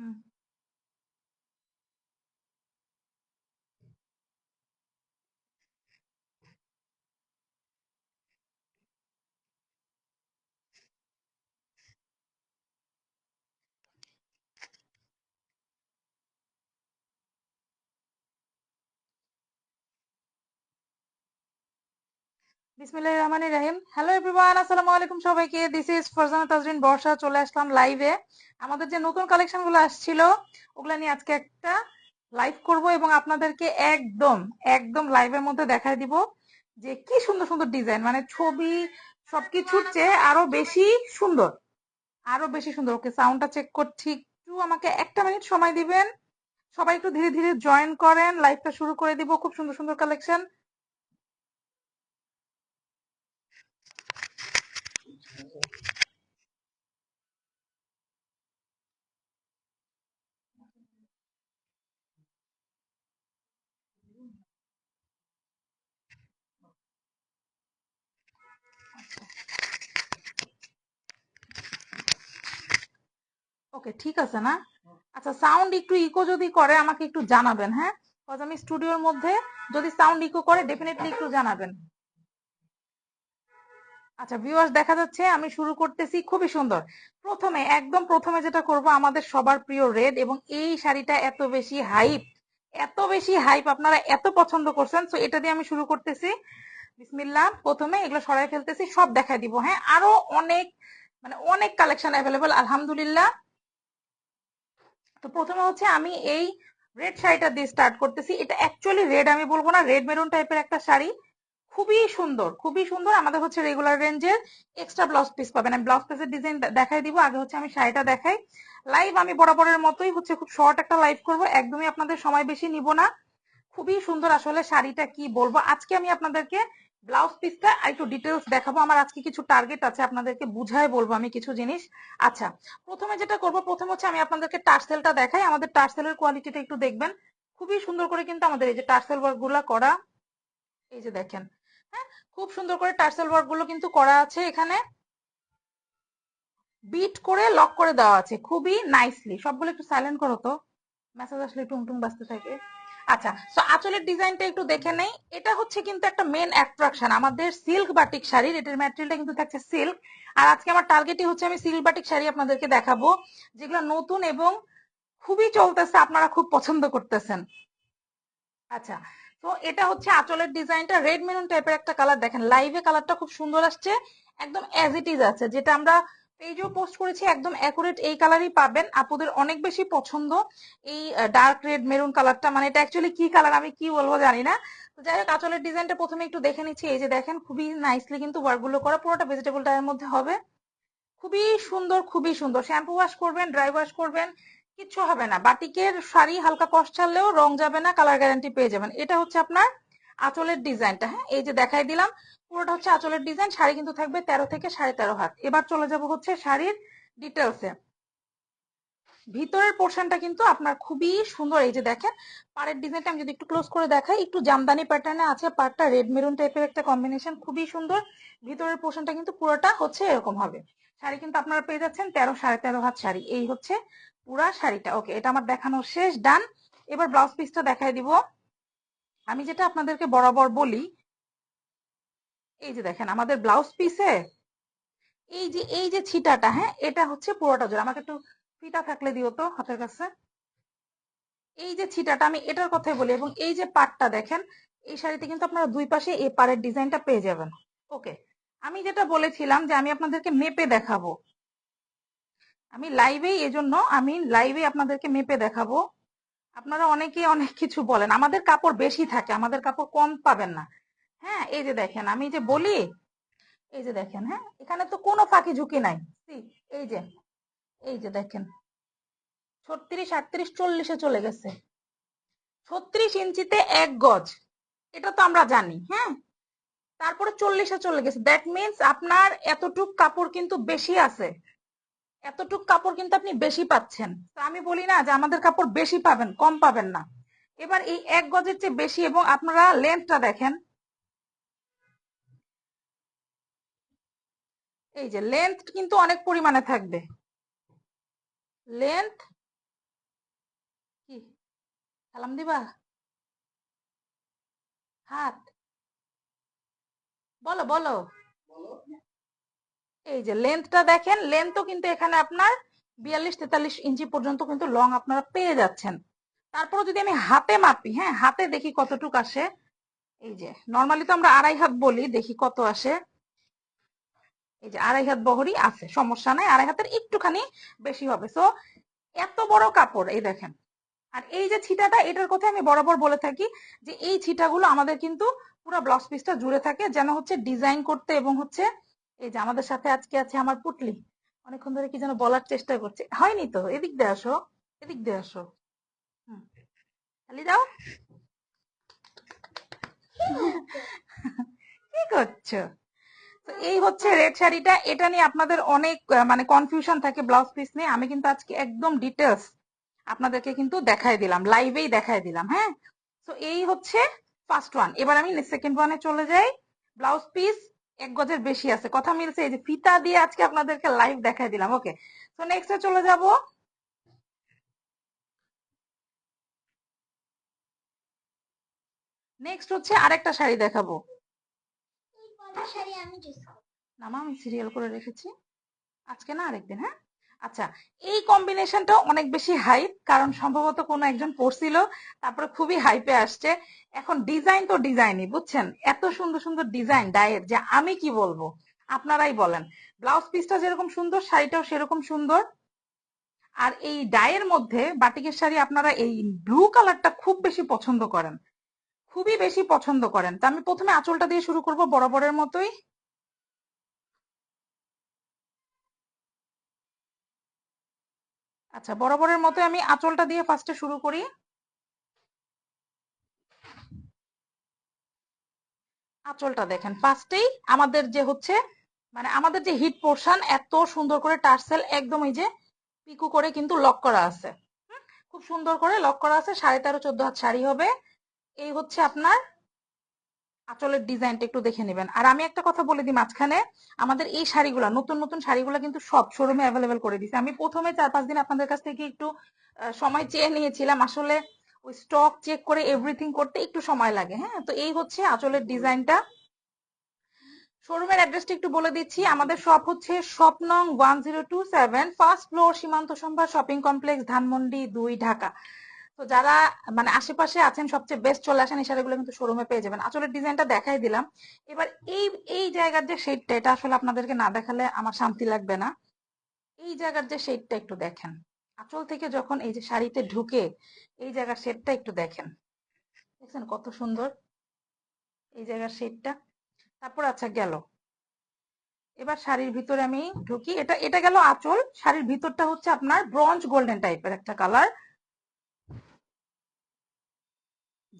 হুম। বিসমিল্লাহির রহমানির রহিম। Hello everyone আসসালামু আলাইকুম সবাইকে। দিস ইজ ফরজানা তাজরিন বর্ষা চলে আসলাম লাইভে আমাদের যে নতুন কালেকশনগুলো আসছিল, ওগুলা নিয়ে আজকে একটা লাইভ করব এবং আপনাদেরকে একদম একদম লাইভের মধ্যে দেখাই দিব যে কি সুন্দর সুন্দর ডিজাইন মানে ছবি সবকিছুর চেয়ে আরও বেশি সুন্দর। আরও বেশি সুন্দর। ওকে সাউন্ডটা চেক করছি। একটু আমাকে একটা মিনিট সময় দিবেন। সবাই একটু ধীরে ধীরে জয়েন করেন। লাইভটা শুরু করে দিব। খুব সুন্দর সুন্দর কালেকশন ওকে ঠিক আছে না? আচ্ছা সাউন্ড একটু ইকো যদি করে, আমাকে একটু জানাবেন হ্যাঁ? বিকজ আমি স্টুডিওর মধ্যে যদি সাউন্ড ইকো করে ডেফিনেটলি একটু জানাবেন। আচ্ছা ভিউয়ার্স দেখা যাচ্ছে আমি শুরু করতেছি, খুবই সুন্দর। প্রথমে, একদম প্রথমে যেটা করব, আমাদের সবার প্রিয় রেড এবং এই শাড়িটা এত বেশি হাইপ এত বেশি হাইপ আপনারা এত পছন্দ করছেন তো এটা দিয়ে আমি শুরু করতেছি। বিসমিল্লাহ, প্রথমে এগুলো সরাই ফেলতেছি, সব দেখাই দিব হ্যাঁ? আরও অনেক মানে অনেক কালেকশন অ্যাভেলেবল আলহামদুলিল্লাহ। তো প্রথমে হচ্ছে আমি এই রেড শাড়িটা দিয়ে স্টার্ট করতেছি। এটা অ্যাকচুয়ালি রেড আমি বলব না রেড মেরুন টাইপের একটা শাড়ি। খুবই সুন্দর খুবই সুন্দর। আমাদের হচ্ছে রেগুলার রেঞ্জের এক্সট্রা ব্লাউজ পিস পাবেন। আমি ব্লাউজ পিসের ডিজাইন দেখাই দিব, আগে হচ্ছে আমি শাড়িটা দেখাই। লাইভ আমি বরাবরের মতোই হচ্ছে খুব শর্ট একটা লাইভ করব। একদমই আপনাদের সময় বেশি নিব না। খুবই সুন্দর আসলে শাড়িটা কি বলব। আজকে আমি আপনাদেরকে ব্লাউজ পিসটা একটু ডিটেলস দেখাবো। আমার আজকে কিছু টার্গেট আছে, আপনাদেরকে বুঝায় বলব আমি কিছু জিনিস। আচ্ছা প্রথমে যেটা করব, প্রথম হচ্ছে আমি আপনাদেরকে টার্সেলটা দেখাই। আমাদের টার্সেলের কোয়ালিটিটা একটু দেখবেন। খুবই সুন্দর করে কিন্তু আমাদের এই যে টার্সেল ওয়ার্কগুলা করা, এই যে দেখেন হ্যাঁ? খুব সুন্দর করে টার্সেল ওয়ার্কগুলো কিন্তু করা আছে এখানে। বিট করে লক করে দেওয়া আছে, খুবই নাইসলি সবগুলো একটু সাইলেন্ট করো তো। মেসেজ আসলে টুং টুং বাজতে থাকে। আচ্ছা তো আঁচলের ডিজাইনটা একটু দেখে নেই। এটা হচ্ছে কিন্তু একটা মেন অ্যাট্রাকশন আমাদের সিল্ক বাটিক শাড়ির। এটার ম্যাটেরিয়ালটা কিন্তু থাকছে সিল্ক আর আজকে আমার টার্গেটই হচ্ছে আমি সিল্ক বাটিক শাড়ি আপনাদেরকে দেখাবো, যেগুলো নতুন এবং খুবই চলতেছে, আপনারা খুব পছন্দ করতেছেন। আচ্ছা তো এটা হচ্ছে আঁচলের ডিজাইনটা রেড মেরুন টাইপের একটা কালার দেখেন। লাইভে কালারটা খুব সুন্দর আসছে, একদম অ্যাজ ইট ইজ আছে, যেটা আমরা পেজেও পোস্ট করেছি, একদম অ্যাকুরেট এই কালারই পাবেন। আপুদের অনেক বেশি পছন্দ এই ডার্ক রেড মেরুন কালারটা মানে এটা অ্যাকচুয়ালি কি কালার আমি কি বলব জানি না। তো যাই হোক, আঁচলের ডিজাইনটা প্রথমে একটু দেখে নিচ্ছি। এই যে দেখেন, খুবই নাইসলি কিন্তু ওয়ার্কগুলো করা পুরোটা ভেজিটেবল ডায়ের মধ্যে হবে। খুবই সুন্দর খুবই সুন্দর। শ্যাম্পু ওয়াশ করবেন ড্রাই ওয়াশ করবেন, কিচ্ছু হবে না। বাটিকের শাড়ি হালকা কষ ছাড়লেও রং যাবে না কালার গ্যারান্টি পেয়ে যাবেন। এটা হচ্ছে আপনার আঁচলের ডিজাইনটা হ্যাঁ? এই যে দেখাই দিলাম পুরোটা হচ্ছে আঁচলের ডিজাইন শাড়ি কিন্তু থাকবে তেরো থেকে সাড়ে তেরো হাত। এবার চলে যাব হচ্ছে শাড়ির ডিটেলসে ভিতরের পোর্শনটা কিন্তু আপনার খুবই সুন্দর। এই যে দেখেন, পাড়ের ডিজাইনটা আমি যদি একটু ক্লোজ করে দেখাই, একটু জামদানি প্যাটার্নে আছে পাড়টা রেড মেরুন টাইপের একটা কম্বিনেশন খুবই সুন্দর। ভিতরের পোর্শনটা কিন্তু পুরোটা হচ্ছে এরকম হবে। শাড়ি কিন্তু আপনারা পেয়ে যাচ্ছেন তেরো সাড়ে তেরো হাত শাড়ি। এই হচ্ছে পুরা শাড়িটা। ওকে এটা আমার দেখানো শেষ ডান এবার ব্লাউজ পিসটা দেখাই দিব। আমি যেটা আপনাদেরকে বরাবর বলি এই যে দেখেন, আমাদের ব্লাউজ পিসে এই যে এই যে ছিটাটা হ্যাঁ এটা হচ্ছে পুরোটা জোর আমাকে একটু ফিতা থাকলে দিও তো হাতের কাছে। এই যে ছিটাটা, আমি এটার কথাই বলি, এবং এই যে পাটটা দেখেন, এই শাড়িতে কিন্তু আপনারা দুই পাশে এই পাড়ের ডিজাইনটা পেয়ে যাবেন। ওকে, আমি যেটা বলেছিলাম যে আমি আপনাদেরকে মেপে দেখাবো। আমি লাইভেই এজন্য, আমি লাইভে আপনাদেরকে মেপে দেখাবো। আপনারা অনেকে অনেক কিছু বলেন। আমাদের কাপড় বেশি থাকে, আমাদের কাপড় কম পাবেন না। হ্যাঁ এই যে দেখেন, আমি যে বলি, এই যে দেখেন হ্যাঁ এখানে তো কোনো ফাঁকি ঝুঁকি নাই। এই যে এই যে দেখেন, ছত্রিশ, আটত্রিশ, চল্লিশে চলে গেছে। ছত্রিশ ইঞ্চিতে এক গজ, এটা তো আমরা জানি হ্যাঁ? তারপরে চল্লিশে চলে গেছে। দ্যাট মিনস আপনার এতটুক কাপড় কিন্তু বেশি আছে। এতটুক কাপড় কিন্তু আপনি বেশি পাচ্ছেন। তো আমি বলি না যে আমাদের কাপড় বেশি পাবেন, কম পাবেন না। এবার এই এক গজের চেয়ে বেশি এবং আপনারা লেন্থটা দেখেন এই যে লেন্থ কিন্তু অনেক পরিমাণে থাকবে। লেন্থ কি? সালাম দিবা? হাত? বলো বলো। এই যে লেন্থটা দেখেন লেন্থও কিন্তু এখানে আপনার বিয়াল্লিশ তেতাল্লিশ ইঞ্চি পর্যন্ত কিন্তু লং আপনারা পেয়ে যাচ্ছেন। তারপরে যদি আমি হাতে মাপি হ্যাঁ হাতে দেখি কতটুক আসে। এই যে নর্মালি তো আমরা আড়াই হাত বলি, দেখি কত আসে। এই যে আড়াই হাত বহরই আছে সমস্যা নাই আড়াই হাতের একটুখানি বেশি হবে। সো এত বড় কাপড় এই দেখেন। আর এই যে ছিটাটা এটার কথা আমি বরাবর বলে থাকি যে এই ছিটাগুলো আমাদের কিন্তু পুরো ব্লাউজ পিসটা জুড়ে থাকে যেন হচ্ছে ডিজাইন করতে এবং হচ্ছে এই যে আমাদের সাথে আজকে আছে আমার পুটলি। অনেকক্ষণ ধরে কি যেন বলার চেষ্টা করছে। হয়নি তো? এদিক দিয়ে আসো এদিক দিয়ে আসো। হুম। খালি দাও। কি করছ? এই হচ্ছে রেড শাড়িটা। এটা নিয়ে আপনাদের অনেক মানে কনফিউশন থাকে ব্লাউজ পিস নিয়ে। আমি কিন্তু আজকে একদম ডিটেলস আপনাদেরকে কিন্তু দেখাই দিলাম লাইভেই দেখাই দিলাম হ্যাঁ? তো এই হচ্ছে ফার্স্ট ওয়ান এবার আমি সেকেন্ড ওয়ানে চলে যাই। ব্লাউজ পিস এক গজের বেশি আছে। কথা মিলছে, এই যে ফিতা দিয়ে আজকে আপনাদেরকে লাইভ দেখাই দিলাম ওকে তো নেক্সটে চলে যাব। নেক্সট হচ্ছে আরেকটা শাড়ি দেখাবো। আমি সিরিয়াল করে রেখেছি। আজকে না আরেকদিন হ্যাঁ? আচ্ছা এই কম্বিনেশনটা অনেক বেশি হাইপ কারণ সম্ভবত কোনো একজন পড়ছিল তারপরে খুবই হাইপে আসছে। এখন ডিজাইন তো ডিজাইনই বুঝছেন? এত সুন্দর সুন্দর ডিজাইন ডায়ের যে আমি কি বলব? আপনারাই বলেন। ব্লাউজ পিসটা যেরকম সুন্দর, শাড়িটাও সেরকম সুন্দর। আর এই ডায়ের মধ্যে বাটিকের শাড়ি আপনারা এই ব্লু কালারটা খুব বেশি পছন্দ করেন। খুবই বেশি পছন্দ করেন। তা আমি প্রথমে আঁচলটা দিয়ে শুরু করব বরাবরের মতোই। আচ্ছা বরাবরের মতো আমি আঁচলটা দিয়ে ফার্স্টে শুরু করি। আঁচলটা দেখেন ফার্স্টেই আমাদের যে হচ্ছে মানে আমাদের যে হিট পোর্শন এত সুন্দর করে টার্সেল একদম এই যে পিকু করে কিন্তু লক করা আছে। খুব সুন্দর করে লক করা আছে, সাড়ে তেরো চোদ্দ হাত শাড়ি হবে। এই হচ্ছে আপনার আঁচলের ডিজাইনটা একটু দেখে নেবেন। আর আমি একটা কথা বলে দিই মাঝখানে, আমাদের এই শাড়িগুলো, নতুন নতুন শাড়িগুলো কিন্তু সব শোরুমে অ্যাভেলেবেল করে দিছে আমি প্রথমে চার পাঁচ দিন আপনাদের কাছ থেকে একটু সময় চেয়ে নিয়েছিলাম। আসলে ওই স্টক চেক করে এভরিথিং করতে একটু সময় লাগে হ্যাঁ? তো এই হচ্ছে আঁচলের ডিজাইনটা। শোরুমের অ্যাড্রেসটা একটু বলে দিচ্ছি। আমাদের শপ হচ্ছে শপ নং one zero two seven first floor Shimanto Shambhar shopping complex Dhanmondi দুই, ঢাকা। তো যারা মানে আশেপাশে আছেন, সবচেয়ে বেস্ট চলে আসেন, এই শাড়িগুলো কিন্তু শোরুমে পেয়ে যাবেন। আসলের ডিজাইনটা দেখাই দিলাম। এবার এই এই জায়গার যে শেডটা এটা আসলে আপনাদেরকে না দেখালে আমার শান্তি লাগবে না। এই জায়গার যে শেডটা একটু দেখেন। আঁচল থেকে যখন এই যে শাড়িতে ঢুকে, এই জায়গার শেডটা একটু দেখেন। দেখছেন কত সুন্দর? এই জায়গার শেডটা তারপর আচ্ছা গেল। এবার শাড়ির ভিতরে আমি ঢুকি। এটা এটা গেল আঁচল। শাড়ির ভিতরটা হচ্ছে আপনার ব্রঞ্জ গোল্ডেন টাইপের একটা কালার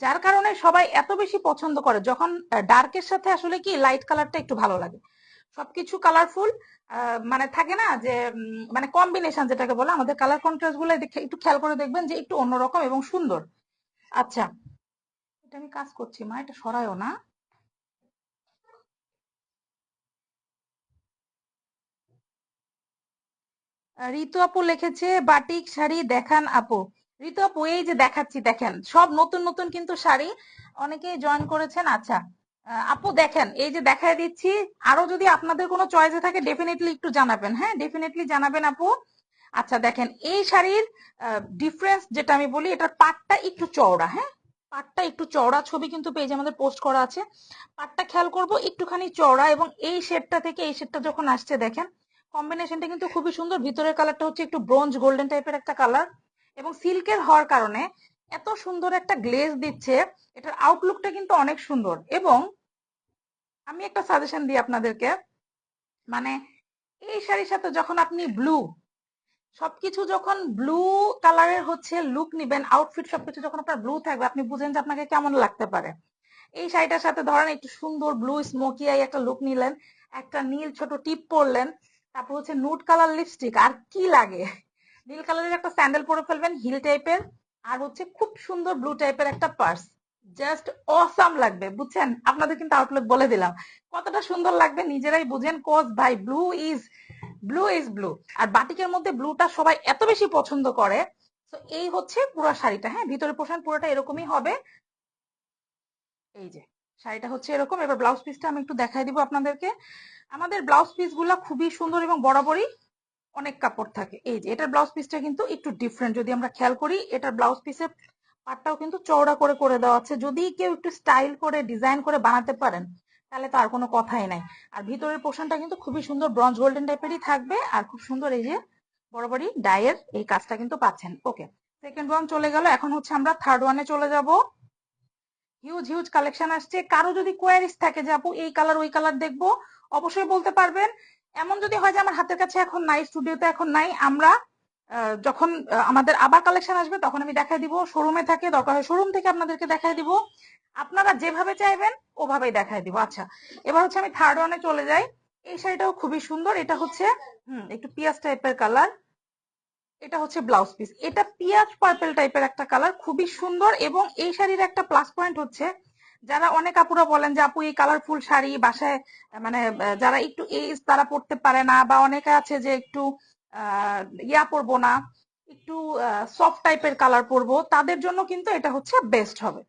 যার কারণে সবাই এত বেশি পছন্দ করে, যখন ডার্কের সাথে আসলে কি লাইট কালারটা একটু ভালো লাগে। সবকিছু কালারফুল মানে থাকে না যে মানে কম্বিনেশন যেটাকে বলে, আমাদের কালার কন্ট্রাস্টগুলো একটু খেয়াল করে দেখবেন যে একটু অন্যরকম এবং সুন্দর। আচ্ছা এটা আমি কাজ করছি মা, এটা সরায়ও না। ঋতু আপু লিখেছে, বাটিক শাড়ি দেখান আপু। ঋতু আপু, এই যে দেখাচ্ছি, দেখেন, সব নতুন নতুন কিন্তু শাড়ি অনেকেই জয়েন করেছেন। আচ্ছা আপু দেখেন, এই যে দেখায় দিচ্ছি, আরও যদি আপনাদের কোনো চয়েসে থাকে ডেফিনেটলি একটু জানাবেন। হ্যাঁ ডেফিনেটলি জানাবেন আপু। আচ্ছা দেখেন, এই শাড়ির ডিফারেন্স যেটা আমি বলি, এটার পাটটা একটু চওড়া হ্যাঁ? পাটটা একটু চওড়া ছবি কিন্তু পেজে আমাদের পোস্ট করা আছে। পাটটা খেয়াল করব, একটুখানি চওড়া এবং এই শেডটা থেকে, এই শেডটা যখন আসছে, দেখেন কম্বিনেশনটা কিন্তু খুবই সুন্দর। ভিতরের কালারটা হচ্ছে একটু ব্রোঞ্জ গোল্ডেন টাইপের একটা কালার এবং সিল্কের হওয়ার কারণে এত সুন্দর একটা গ্লেজ দিচ্ছে, এটার আউটলুকটা কিন্তু অনেক সুন্দর। এবং আমি একটা সাজেশন দিই আপনাদেরকে মানে এই শাড়ির সাথে যখন আপনি ব্লু সবকিছু যখন ব্লু কালারের হচ্ছে লুক নিবেন আউটফিট সবকিছু যখন আপনার ব্লু থাকবে, আপনি বুঝেন যে আপনাকে কেমন লাগতে পারে। এই শাড়িটার সাথে ধরেন একটু সুন্দর ব্লু স্মোকি আই একটা লুক নিলেন, একটা নীল ছোট টিপ পরলেন, তারপর হচ্ছে নুট কালার লিপস্টিক আর কি লাগে? নীল কালারের একটা স্যান্ডেল পরে ফেলবেন, হিল টাইপের, আর হচ্ছে খুব সুন্দর ব্লু টাইপের একটা পার্স। জাস্ট অসাম লাগবে, বুঝছেন? আপনাদের কিন্তু আউটলুক বলে দিলাম। কতটা সুন্দর লাগবে নিজেরাই বুঝেন কোজ ভাই blue is blue is blue আর বাটিকের মধ্যে ব্লুটা সবাই এত বেশি পছন্দ করে তো এই হচ্ছে পুরো শাড়িটা। হ্যাঁ ভিতরে পোর্শন পুরোটা এরকমই হবে। এই যে, শাড়িটা হচ্ছে এরকম। এবার ব্লাউজ পিসটা আমি একটু দেখাই দিব আপনাদেরকে। আমাদের ব্লাউজ পিসগুলা খুবই সুন্দর এবং বরাবরই অনেক কাপড় থাকে। এই যে, এটার ব্লাউজ পিসটা কিন্তু একটু ডিফারেন্ট যদি আমরা খেয়াল করি, এটার ব্লাউজ পিসের পাটটাও কিন্তু চওড়া করে করে দেওয়া আছে। যদি কেউ একটু স্টাইল করে ডিজাইন করে বানাতে পারেন, তাহলে তো আর কোনো কথাই নাই। আর ভিতরের পোর্শনটা কিন্তু খুবই সুন্দর ব্রঞ্জ গোল্ডেন টাইপেরই থাকবে। আর খুব সুন্দর এই যে বরাবরই ডায়ের এই কাজটা কিন্তু পাচ্ছেন। ওকে সেকেন্ড ওয়ান চলে গেল। এখন হচ্ছে আমরা থার্ড ওয়ানে চলে যাব। হিউজ হিউজ কালেকশন আসছে। কারও যদি কোয়ারিজ থাকে যে আপু, এই কালার ওই কালার দেখব, অবশ্যই বলতে পারবেন। এমন যদি হয় যে আমার হাতের কাছে এখন নাই স্টুডিওতে এখন নাই, আমরা যখন আমাদের আবার কালেকশন আসবে, তখন আমি দেখাই দিব শোরুমে থাকে, দরকার হয় শোরুম থেকে আপনাদেরকে দেখাই দিব। আপনারা যেভাবে চাইবেন, ওভাবেই দেখাই দিব। আচ্ছা এবার হচ্ছে আমি থার্ড ওয়ানে চলে যাই। এই শাড়িটাও খুবই সুন্দর, এটা হচ্ছে, হুম, একটু পিয়াজ টাইপের কালার এটা হচ্ছে ব্লাউজ পিস এটা পিয়াজ পার্পেল টাইপের একটা কালার খুবই সুন্দর, এবং এই শাড়ির একটা প্লাস পয়েন্ট হচ্ছে যারা অনেক আপুরা বলেন যে, আপু, এই কালারফুল শাড়ি বাসায় মানে যারা একটু এজ তারা পড়তে পারে না বা অনেকে আছে যে একটু ইয়া পরবো না, একটু সফট টাইপের কালার পরবো, তাদের জন্য কিন্তু এটা হচ্ছে বেস্ট হবে।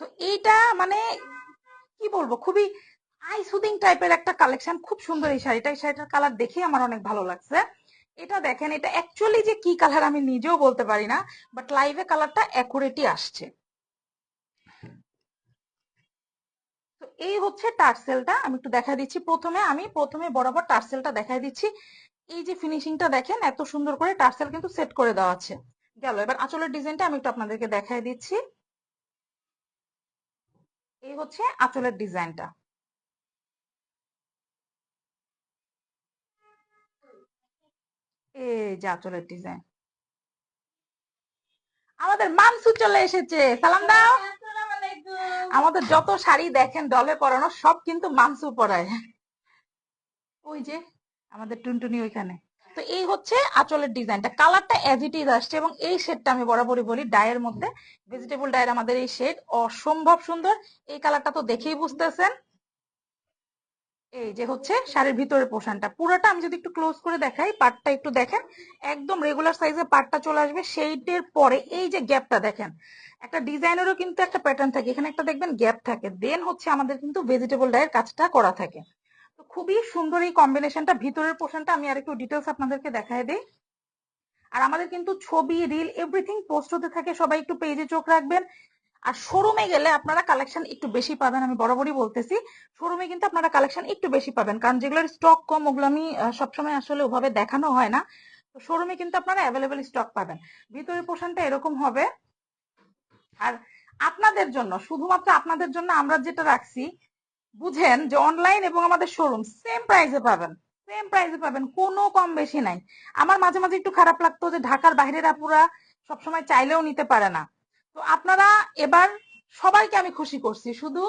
তো এইটা মানে কি বলব, খুবই আই সুদিং টাইপের একটা কালেকশন খুব সুন্দর এই শাড়িটা। এই শাড়িটার কালার দেখে আমার অনেক ভালো লাগছে। এটা দেখেন, এটা অ্যাকচুয়ালি যে কি কালার আমি নিজেও বলতে পারি না বাট লাইভে কালারটা অ্যাকুরেটই আসছে তো এই হচ্ছে টার্সেলটা আমি একটু দেখা দিচ্ছি প্রথমে, আমি প্রথমে বরাবর টার্সেলটা দেখাই দিচ্ছি। এই যে ফিনিশিংটা দেখেন, এত সুন্দর করে টার্সেল কিন্তু সেট করে দেওয়া আছে। গেল, এবার আঁচলের ডিজাইনটা আমি একটু আপনাদেরকে দেখাই দিচ্ছি। এই হচ্ছে আঁচলের ডিজাইনটা এই যে আঁচলের ডিজাইন আমাদের মানসু চলে এসেছে। সালাম দাও। আমাদের যত শাড়ি দেখেন ডলে পরানো সব কিন্তু মানসু পরায়। ওই যে আমাদের টুনটুনি ওইখানে। তো এই হচ্ছে আঁচলের ডিজাইনটা। কালারটা অ্যাজ ইট ইজ আসছে এবং এই শেডটা আমি বরাবরই বলি ডায়ের মধ্যে। ভেজিটেবল ডায়ের আমাদের এই শেড অসম্ভব সুন্দর। এই কালারটা তো দেখেই বুঝতেছেন। এই যে হচ্ছে শাড়ির ভিতরের পোর্শনটা পুরোটা আমি যদি একটু ক্লোজ করে দেখাই, পাটটা একটু দেখেন, একদম রেগুলার সাইজে পাটটা চলে আসবে। সেইটের পরে এই যে গ্যাপটা দেখেন, একটা ডিজাইনেরও কিন্তু একটা প্যাটার্ন থাকে। এখানে একটা দেখবেন গ্যাপ থাকে। দেন হচ্ছে আমাদের কিন্তু ভেজিটেবল ডায়ের কাজটা করা থাকে। তো খুবই সুন্দর এই কম্বিনেশনটা ভিতরের পোর্শনটা আমি আর একটু ডিটেলস আপনাদেরকে দেখায় দিই। আর আমাদের কিন্তু ছবি রিল এভরিথিং পোস্ট হতে থাকে। সবাই একটু পেজে চোখ রাখবেন। আর শোরুমে গেলে আপনারা কালেকশন একটু বেশি পাবেন, আমি বরাবরই বলতেছি। শোরুমে কিন্তু আপনারা কালেকশন একটু বেশি পাবেন, কারণ যেগুলোর স্টক কম, ওগুলো আমি সবসময় আসলে ওভাবে দেখানো হয় না। তো শোরুমে কিন্তু আপনারা অ্যাভেলেবেল স্টক পাবেন। ভিতরের পোর্শনটা এরকম হবে। আর আপনাদের জন্য, শুধুমাত্র আপনাদের জন্য আমরা যেটা রাখছি, বুঝেন যে অনলাইন এবং আমাদের শোরুম সেম প্রাইসে পাবেন সেম প্রাইসে পাবেন, কোনো কম বেশি নাই। আমার মাঝে মাঝে একটু খারাপ লাগতো যে ঢাকার বাইরের আপুরা সবসময় চাইলেও নিতে পারে না। তো আপনারা এবার সবাইকে আমি খুশি করছি। শুধু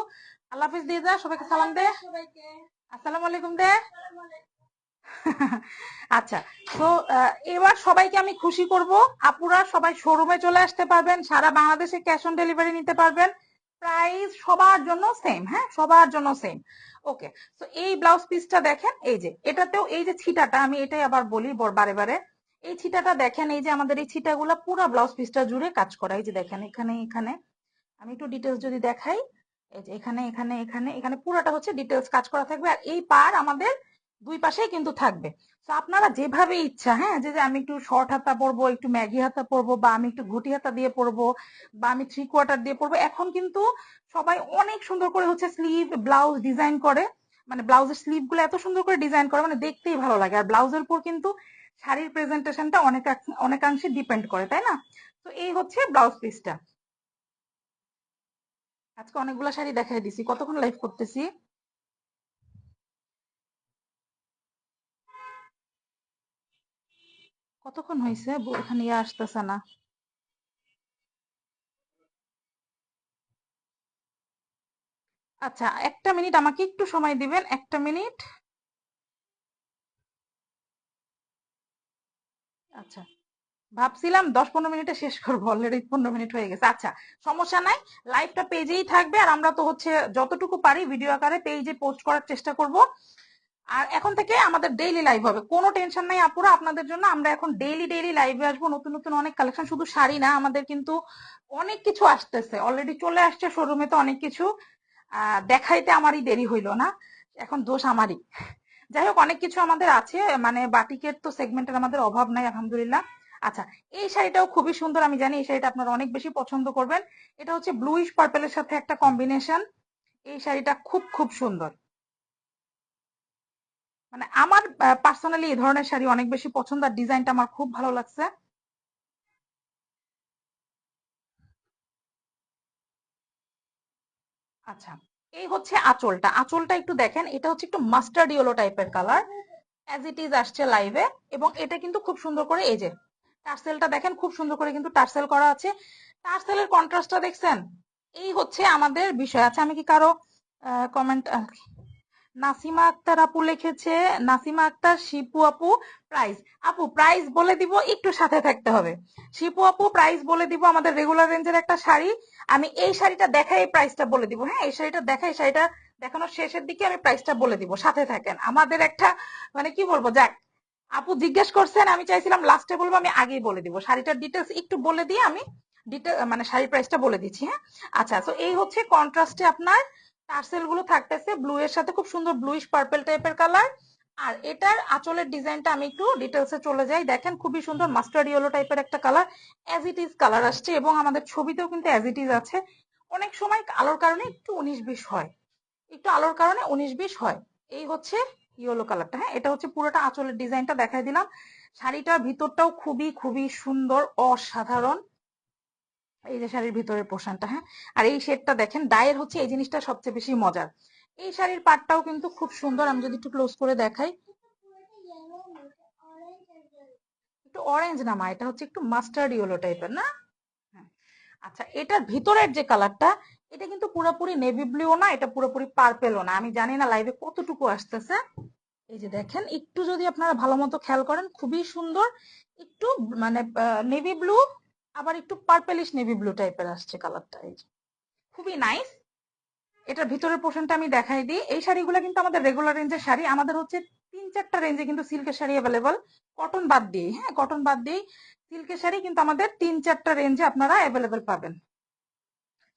আল্লাহ হাফিজ দিয়ে যা সবাইকে সালাম দে। আসসালামু আলাইকুম দে। আচ্ছা তো এবার সবাইকে আমি খুশি করব। আপুরা সবাই শোরুমে চলে আসতে পারবেন সারা বাংলাদেশে ক্যাশ অন ডেলিভারি নিতে পারবেন। প্রাইস সবার জন্য সেম হ্যাঁ সবার জন্য সেম। ওকে তো এই ব্লাউজ পিসটা দেখেন এই যে এটাতেও এই যে ছিটাটা আমি এটাই আবার বলি বারে বারে। এই ছিটাটা দেখেন, এই যে আমাদের এই ছিটাগুলো পুরো ব্লাউজ পিসটা জুড়ে কাজ করা। এই যে দেখেন, এখানে এখানে। আমি একটু ডিটেলস যদি দেখাই, এই যে এখানে এখানে এখানে এখানে পুরোটা হচ্ছে ডিটেলস কাজ করা থাকবে আর এই পার আমাদের দুই পাশেই কিন্তু থাকবে। তো আপনারা যেভাবে ইচ্ছা হ্যাঁ যে আমি একটু শর্ট হাতা পরবো, একটু ম্যাগি হাতা পরবো, বা আমি একটু ঘুটি হাতা দিয়ে পরবো, বা আমি থ্রি কোয়ার্টার দিয়ে পরবো, এখন কিন্তু সবাই অনেক সুন্দর করে হচ্ছে স্লিভ ব্লাউজ ডিজাইন করে। মানে ব্লাউজের স্লিভগুলো এত সুন্দর করে ডিজাইন করে মানে দেখতেই ভালো লাগে। আর ব্লাউজের উপর কিন্তু শাড়ির প্রেজেন্টেশনটা অনেক অনেকাংশে ডিপেন্ড করে, তাই না? তো এই হচ্ছে ব্লাউজ পিসটা আজকে অনেকগুলো শাড়ি দেখাই দিছি, কতক্ষণ লাইভ করতেছি? কতক্ষণ হয়েছে এখানে ইয়ে আসতেছে না। আচ্ছা একটা মিনিট আমাকে একটু সময় দিবেন, একটা মিনিট। আচ্ছা। ভাবছিলাম দশ পনেরো মিনিটে শেষ করব অলরেডি পনেরো মিনিট হয়ে গেছে। আচ্ছা সমস্যা নাই লাইভটা পেজেই থাকবে আর আমরা তো হচ্ছে যতটুকু পারি ভিডিও আকারে পেজে পোস্ট করার চেষ্টা করব। আর এখন থেকে আমাদের ডেইলি লাইভ হবে। কোনো টেনশন নাই আপুরা, আপনাদের জন্য আমরা এখন ডেইলি ডেইলি লাইভে আসব। নতুন নতুন অনেক কালেকশন শুধু শাড়ি না, আমাদের কিন্তু অনেক কিছু আসতেছে। অলরেডি চলে আসছে শোরুমে তো অনেক কিছু। দেখাইতে আমারই দেরি হইল না। এখন দোষ আমারই। যাই হোক অনেক কিছু আমাদের আছে মানে বাটিকের তো সেগমেন্টের আমাদের অভাব নাই, আলহামদুলিল্লাহ। আচ্ছা এই শাড়িটাও খুবই সুন্দর, আমি জানি এই শাড়িটা আপনারা অনেক বেশি পছন্দ করবেন। এটা হচ্ছে ব্লুইশ পার্পেলের সাথে একটা কম্বিনেশন এই শাড়িটা খুব খুব সুন্দর। মানে আমার পার্সোনালি এই ধরনের শাড়ি অনেক বেশি পছন্দ, আর ডিজাইনটা আমার খুব ভালো লাগছে। আচ্ছা এই হচ্ছে আঁচলটা। আঁচলটা একটু দেখেন, এটা হচ্ছে একটু মাস্টার্ড ইয়েলো টাইপের কালার অ্যাজ ইট ইজ আসছে লাইভে এবং এটা কিন্তু খুব সুন্দর করে এই যে, টার্সেলটা দেখেন, খুব সুন্দর করে কিন্তু টার্সেল করা আছে। টার্সেলের কন্ট্রাস্টটা দেখছেন? এই হচ্ছে আমাদের বিষয়। আছে আমি কি কারও কমেন্ট নাসিমা আক্তার আপু লিখেছে, নাসিমা আক্তার, শিপু আপু প্রাইস আপু প্রাইস বলে দিব, একটু সাথে থাকতে হবে। শিপু আপু প্রাইস বলে দিব আমাদের রেগুলার রেঞ্জের একটা শাড়ি। আমি এই শাড়িটা দেখাই, এই প্রাইসটা বলে দিব। হ্যাঁ এই শাড়িটা দেখাই শাড়িটা দেখানোর শেষের দিকে আমি প্রাইসটা বলে দিব। সাথে থাকেন। আমাদের একটা মানে কি বলব, যাক, আপু জিজ্ঞেস করছেন, আমি চাইছিলাম লাস্টে বলব, আমি আগেই বলে দিব। শাড়িটার ডিটেলস একটু বলে দিয়ে আমি ডিটেল মানে শাড়ির প্রাইসটা বলে দিচ্ছি হ্যাঁ? আচ্ছা তো এই হচ্ছে কন্ট্রাস্টে আপনার টার্সেলগুলো থাকতেছে ব্লু এর সাথে খুব সুন্দর ব্লুইশ পার্পেল টাইপের কালার আর এটার আঁচলের ডিজাইনটা আমি একটু ডিটেলসে চলে যাই। দেখেন খুবই সুন্দর মাস্টার্ড ইয়েলো টাইপের একটা colour as it is colour আসছে এবং আমাদের ছবিতেও কিন্তু অ্যাজ ইট ইজ আছে। অনেক সময় আলোর কারণে একটু উনিশ বিশ হয়। একটু আলোর কারণে উনিশ বিশ হয়। এই হচ্ছে ইয়েলো কালারটা হ্যাঁ? এটা হচ্ছে পুরোটা আঁচলের ডিজাইনটা দেখাই দিলাম। শাড়িটার ভিতরটাও খুবই খুবই সুন্দর, অসাধারণ। এই যে শাড়ির ভিতরের পোর্শনটা হ্যাঁ? আর এই শেডটা দেখেন ডায়ের হচ্ছে এই জিনিসটা সবচেয়ে বেশি মজার। এই শাড়ির পাটটাও কিন্তু খুব সুন্দর, আমি যদি একটু ক্লোজ করে দেখাই। একটু অরেঞ্জ না মা, এটা হচ্ছে একটু মাস্টার্ড ইয়েলো টাইপের না? হ্যাঁ। আচ্ছা এটার ভিতরের যে কালারটা এটা কিন্তু পুরোপুরি নেভি ব্লুও না, এটা পুরোপুরি পার্পেলও না। আমি জানি না লাইভে কতটুকু আসতেছে। এই যে দেখেন, একটু যদি আপনারা ভালো মতো খেয়াল করেন, খুবই সুন্দর। একটু মানে নেভি ব্লু আবার একটু পার্পেলিশ নেভি ব্লু টাইপের আসছে কালারটা এই খুবই নাইস এটার ভিতরের পোর্শনটা আমি দেখাই দিই। এই শাড়িগুলো কিন্তু আমাদের রেগুলার রেঞ্জের শাড়ি। আমাদের হচ্ছে তিন চারটা রেঞ্জে কিন্তু সিল্কের শাড়ি অ্যাভেলেবল কটন বাদ দিয়ে হ্যাঁ কটন বাদ দিয়ে সিল্কের শাড়ি কিন্তু আমাদের তিন চারটা রেঞ্জে আপনারা অ্যাভেলেবেল পাবেন।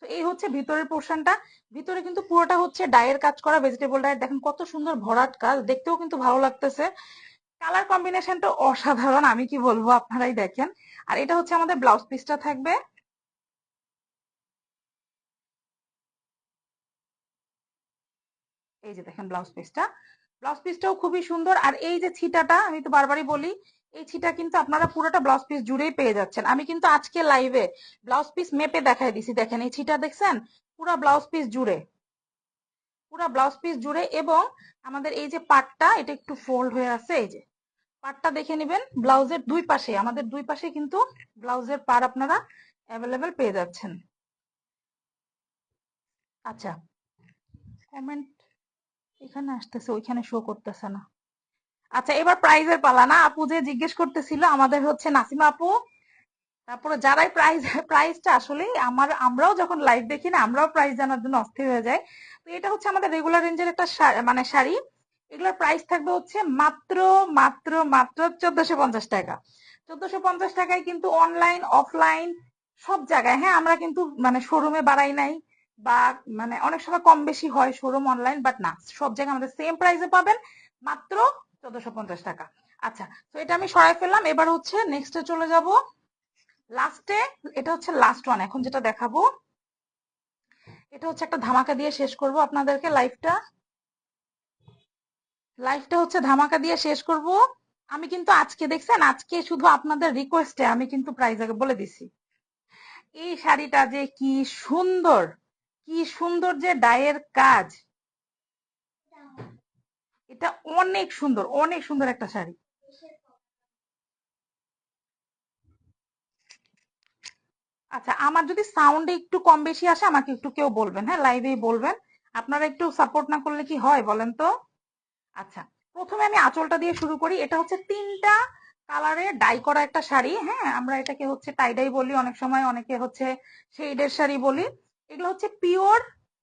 তো এই হচ্ছে ভিতরের পোর্শনটা ভিতরে কিন্তু পুরোটা হচ্ছে ডায়ের কাজ করা ভেজিটেবল ডায়ের দেখেন কত সুন্দর ভরাট কাজ। দেখতেও কিন্তু ভালো লাগতেছে। কালার কম্বিনেশনটা অসাধারণ, আমি কি বলব আপনারাই দেখেন। আর এটা হচ্ছে আমাদের ব্লাউজ পিসটা থাকবে। এই যে দেখেন ব্লাউজ পিসটা ব্লাউজ পিসটাও খুবই সুন্দর। আর এই যে ছিটাটা, আমি তো বারবারই বলি, এই ছিটা কিন্তু আপনারা পুরোটা ব্লাউজ পিস জুড়েই পেয়ে যাচ্ছেন। আমি কিন্তু আজকে লাইভে ব্লাউজ পিস মেপে দেখাই দিছি। দেখেন এই ছিটা দেখছেন? পুরো ব্লাউজ পিস জুড়ে। পুরো ব্লাউজ পিস জুড়ে এবং আমাদের এই যে পাটটা, এটা একটু ফোল্ড হয়ে আছে, এই যে। পাটটা দেখে নেবেন। ব্লাউজের দুই পাশে, আমাদের দুই পাশে কিন্তু ব্লাউজের পার আপনারা অ্যাভেলেবেল পেয়ে যাচ্ছেন। আচ্ছা কমেন্ট এখানে আসতেছে, ওইখানে শো করতেছে না। আচ্ছা এবার প্রাইজের পালা না, আপু যে জিজ্ঞেস করতেছিল, আমাদের হচ্ছে নাসিমা আপু। তারপরে যারাই প্রাইজ প্রাইজটা আসলে আমার, আমরাও যখন লাইভ দেখি না, আমরাও প্রাইজ জানার জন্য অস্থির হয়ে যায় তো এটা হচ্ছে আমাদের রেগুলার রেঞ্জের একটা মানে শাড়ি। এগুলোর প্রাইস থাকবে হচ্ছে মাত্র মাত্র মাত্র চোদ্দশো পঞ্চাশ টাকা। চোদ্দশো পঞ্চাশ টাকায় কিন্তু অনলাইন অফলাইন সব জায়গায় হ্যাঁ আমরা কিন্তু মানে শোরুমে বাড়াই নাই বা মানে অনেক সময় কম বেশি হয় শোরুম অনলাইন বাট না, সব জায়গায় আমাদের সেম প্রাইসে পাবেন মাত্র চোদ্দশো পঞ্চাশ টাকা। আচ্ছা তো এটা আমি সরাই ফেললাম, এবার হচ্ছে নেক্সটে চলে যাব। লাস্টে এটা হচ্ছে লাস্ট ওয়ান এখন যেটা দেখাবো, এটা হচ্ছে একটা ধামাকা দিয়ে শেষ করব আপনাদেরকে লাইভটা লাইভটা হচ্ছে ধামাকা দিয়ে শেষ করব। আমি কিন্তু আজকে, দেখছেন? আজকে শুধু আপনাদের রিকোয়েস্টে আমি কিন্তু প্রাইস আগে বলে দিছি। এই শাড়িটা যে কি সুন্দর কি সুন্দর যে ডায়ের কাজ। এটা অনেক সুন্দর অনেক সুন্দর একটা শাড়ি। আচ্ছা আমার যদি সাউন্ডে একটু কম বেশি আসে, আমাকে একটু কেউ বলবেন হ্যাঁ? লাইভেই বলবেন। আপনারা একটু সাপোর্ট না করলে কি হয় বলেন তো? আচ্ছা প্রথমে আমি আঁচলটা দিয়ে শুরু করি। এটা হচ্ছে তিনটা কালারে ডাই করা একটা শাড়ি হ্যাঁ? আমরা এটাকে হচ্ছে টাই ডাই বলি, অনেক সময় অনেকে হচ্ছে শেডের শাড়ি বলি। এগুলো হচ্ছে পিওর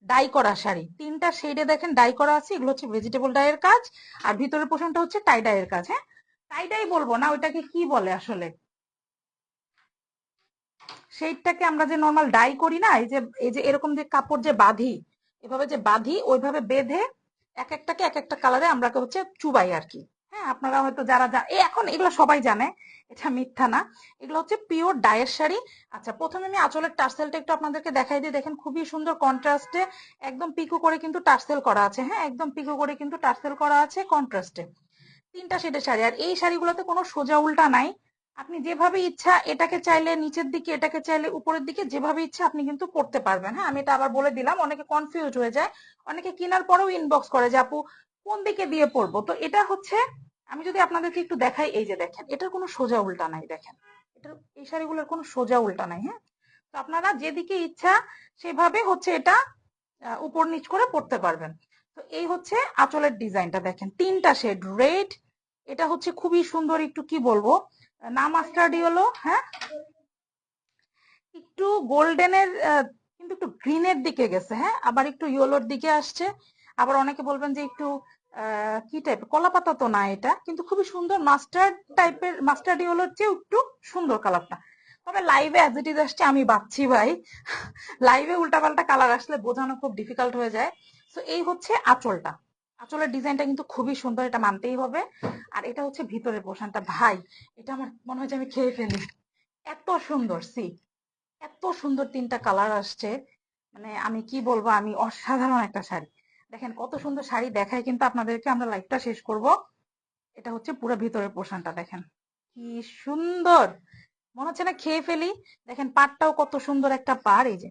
ডাই করা শাড়ি। তিনটা শেডে দেখেন ডাই করা আছে, এগুলো হচ্ছে ভেজিটেবল ডাইয়ের কাজ, আর ভিতরের পোর্শনটা হচ্ছে টাই ডাইয়ের কাজ হ্যাঁ? টাই ডাই বলব না, ওইটাকে কি বলে আসলে? সেইটাকে আমরা যে নর্মাল ডাই করি না, এই যে এই যে এরকম যে কাপড় যে বাঁধি, এভাবে যে বাঁধি, ওইভাবে বেঁধে এক একটাকে এক একটা কালারে আমরা হচ্ছে চুবাই আর কি হ্যাঁ আপনারা হয়তো যারা এই এখন এগুলো সবাই জানে, এটা মিথ্যা না। এগুলো হচ্ছে পিওর ডায়ের শাড়ি। আচ্ছা প্রথমে আমি আঁচলের টার্সেলটা একটু আপনাদেরকে দেখাই দিই। দেখেন, খুবই সুন্দর কন্ট্রাস্টে একদম পিকো করে কিন্তু টার্সেল করা আছে। হ্যাঁ একদম পিকো করে কিন্তু টার্সেল করা আছে কন্ট্রাস্টে তিনটা শেডের শাড়ি। আর এই শাড়িগুলোতে কোনো সোজা উল্টা নাই। আপনি যেভাবে ইচ্ছা এটাকে চাইলে নিচের দিকে, এটাকে চাইলে উপরের দিকে, যেভাবে ইচ্ছা আপনি কিন্তু করতে পারবেন। হ্যাঁ আমি এটা আবার বলে দিলাম, অনেকে কনফিউজ হয়ে যায়। অনেকে কেনার পরেও ইনবক্স করে যে, আপু, কোন দিকে দিয়ে পড়ব? তো এটা হচ্ছে, আমি যদি আপনাদেরকে একটু দেখাই, এই যে দেখেন, এটার কোনো সোজা উল্টা নাই, দেখেন। এটার, এই শাড়িগুলোর কোনো সোজা উল্টা নাই হ্যাঁ? তো আপনারা যেদিকে ইচ্ছা সেভাবে হচ্ছে এটা উপর নিচ করে পড়তে পারবেন। তো এই হচ্ছে আঁচলের ডিজাইনটা, দেখেন, তিনটা শেড রেড এটা হচ্ছে খুবই সুন্দর, একটু কি বলব? না মাস্টার্ডি হলো হ্যাঁ? একটু গোল্ডেনের কিন্তু একটু গ্রিনের দিকে গেছে হ্যাঁ? আবার একটু ইয়েলোর দিকে আসছে। আবার অনেকে বলবেন যে একটু কি টাইপ কলা পাতা তো না এটা, কিন্তু খুবই সুন্দর মাস্টার্ড টাইপের মাস্টার্ড ইয়েলোর চেয়ে একটু সুন্দর কালারটা। তবে লাইভে অ্যাজ ইট ইজ আসছে, আমি বাচ্ছি ভাই লাইভে উল্টাপাল্টা কালার আসলে বোঝানো খুব ডিফিকাল্ট হয়ে যায়। তো এই হচ্ছে আঁচলটা। আঁচলের ডিজাইনটা কিন্তু খুবই সুন্দর, এটা মানতেই হবে। আর এটা হচ্ছে ভিতরের পোর্শনটা ভাই, এটা আমার মনে হয় যে আমি খেয়ে ফেলি। এত সুন্দর, সি, এত সুন্দর তিনটা কালার আসছে। মানে আমি কি বলব, আমি অসাধারণ একটা শাড়ি। দেখেন, কত সুন্দর শাড়ি দেখায় কিন্তু আপনাদেরকে আমরা লাইভটা শেষ করব। এটা হচ্ছে পুরো ভিতরের পোর্শনটা দেখেন। কি সুন্দর! মনে হচ্ছে না খেয়ে ফেলি। দেখেন পাটটাও কত সুন্দর একটা পার এই যে।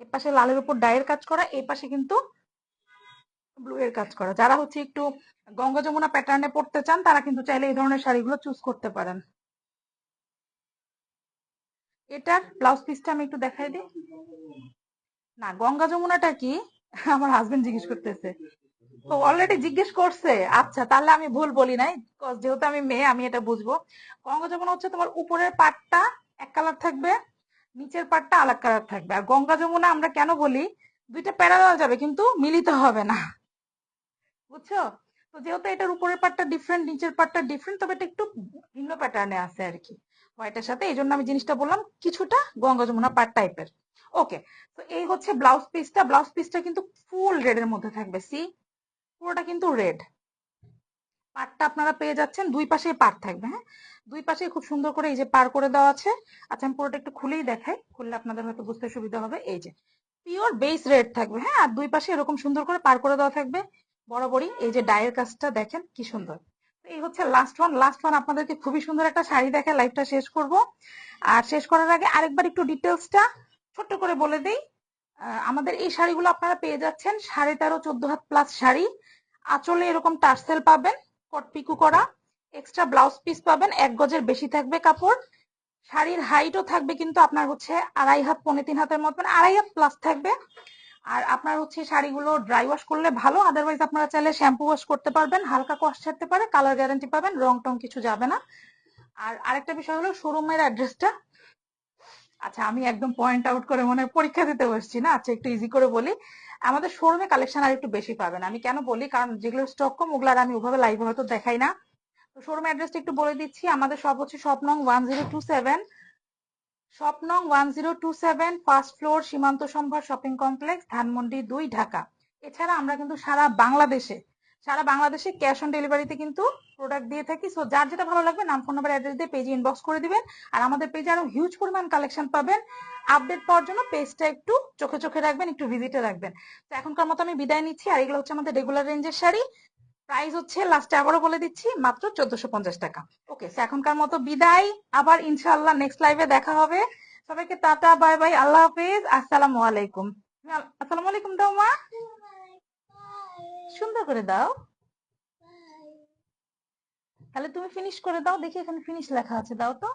এর পাশে লালের উপর ডায়ের কাজ করা এই পাশে কিন্তু ব্লু এর কাজ করা। যারা হচ্ছে একটু গঙ্গা যমুনা প্যাটার্নে পড়তে চান, তারা কিন্তু চাইলে এই ধরনের শাড়িগুলো চুজ করতে পারেন। এটার ব্লাউজ পিসটা আমি একটু দেখাই দিই। না, গঙ্গা যমুনাটা কি? আমার হাজবেন্ড জিজ্ঞেস করতেছে। তো অলরেডি জিজ্ঞেস করছে। আচ্ছা তাহলে আমি ভুল বলি নাই যেহেতু আমি মেয়ে, আমি এটা বুঝব। গঙ্গা যমুনা হচ্ছে তোমার উপরের পাটটা এক কালার থাকবে, নিচের পাটটা আলাদা কালার থাকবে। আর গঙ্গা যমুনা আমরা কেন বলি? দুইটা প্যারালাল যাবে, কিন্তু মিলিত হবে না। বুঝছ? তো যেহেতু এটার উপরের পাটটা ডিফারেন্ট নিচের পাটটা ডিফারেন্ট তবে এটা একটু ভিন্ন প্যাটার্নে আছে আর কি হোয়াইটের সাথে এই জন্য আমি জিনিসটা বললাম কিছুটা গঙ্গা যমুনা পাট টাইপের ওকে তো এই হচ্ছে ব্লাউজ পিসটা ব্লাউজ পিসটা কিন্তু ফুল রেড এর মধ্যে থাকবে। সি পুরোটা কিন্তু রেড পাটটা আপনারা পেয়ে যাচ্ছেন। দুই পাশে পাট থাকবে হ্যাঁ? দুই পাশে খুব সুন্দর করে এই যে পার করে দেওয়া আছে। আচ্ছা আমি পুরোটা একটু খুলেই দেখাই। খুললে আপনাদের হয়তো বুঝতে সুবিধা হবে। এই যে পিওর বেস রেড থাকবে হ্যাঁ? আর দুই পাশে এরকম সুন্দর করে পার করে দেওয়া থাকবে। বরাবরই এই যে ডায়ের কাজটা দেখেন কি সুন্দর। এই হচ্ছে লাস্ট ওয়ান লাস্ট ওয়ান আপনাদেরকে খুবই সুন্দর একটা শাড়ি দেখে লাইভটা শেষ করব। আর শেষ করার আগে আরেকবার একটু ডিটেলসটা ছোট্ট করে বলে দেই। আমাদের এই শাড়িগুলো আপনারা পেয়ে যাচ্ছেন সাড়ে তেরো, চোদ্দ হাত প্লাস শাড়ি। আঁচলে এরকম টার্সেল পাবেন, কট পিকু করা। এক্সট্রা ব্লাউজ পিস পাবেন, এক গজের বেশি থাকবে কাপড়। শাড়ির হাইটও থাকবে কিন্তু আপনার হচ্ছে আড়াই হাত, পৌনে তিন হাতের মত মানে আড়াই হাত প্লাস থাকবে। আর আপনার হচ্ছে শাড়িগুলো ড্রাই ওয়াশ করলে ভালো আদারওয়াইজ আপনারা চাইলে শ্যাম্পু ওয়াশ করতে পারবেন, হালকা কষ ছাড়তে পারে কালার গ্যারান্টি পাবেন, রং টং কিছু যাবে না। আর আরেকটা বিষয় হলো শোরুমের অ্যাড্রেসটা আচ্ছা আমি একদম পয়েন্ট আউট করে মনে পরীক্ষা দিতে বসছি না আচ্ছা একটু ইজি করে বলি। আমাদের শোরুমে কালেকশন আর একটু বেশি পাবেন। আমি কেন বলি? কারণ যেগুলো স্টক কম, ওগুলো আর আমি ওভাবে লাইভে হয়তো দেখাই না। তো শোরুম অ্যাড্রেসটা একটু বলে দিচ্ছি। আমাদের সব হচ্ছে শপ নং one zero two seven shop নং one zero two seven first floor Shimanto Shambhar shopping complex Dhanmondi দুই, ঢাকা। এছাড়া আমরা কিন্তু সারা বাংলাদেশে সারা বাংলাদেশে ক্যাশ অন ডেলিভারিতে কিন্তু প্রোডাক্ট দিয়ে থাকি। সো যার যেটা ভালো লাগবে, নাম ফোন নাম্বার অ্যাড্রেস দিয়ে পেজে ইনবক্স করে দিবেন। আর আমাদের পেজে আরও হিউজ পরিমাণ কালেকশন পাবেন। আপডেট পাওয়ার জন্য পেজটা একটু চোখে চোখে রাখবেন, একটু ভিজিটে রাখবেন। তো এখনকার মতো আমি বিদায় নিচ্ছি। আর এগুলো হচ্ছে আমাদের রেগুলার রেঞ্জের শাড়ি। প্রাইস হচ্ছে লাস্টে আবারও বলে দিচ্ছি, মাত্র চোদ্দশো পঞ্চাশ টাকা। ওকে এখনকার মতো বিদায়। আবার ইনশাল্লাহ নেক্সট লাইভে দেখা হবে। সবাইকে টাটা বাই বাই আল্লাহ হাফেজ, আসসালামু আলাইকুম। আসসালামু আলাইকুম দাও মা। সুন্দর করে দাও। তাহলে তুমি ফিনিশ করে দাও, দেখি এখানে ফিনিশ লেখা আছে, দাও তো।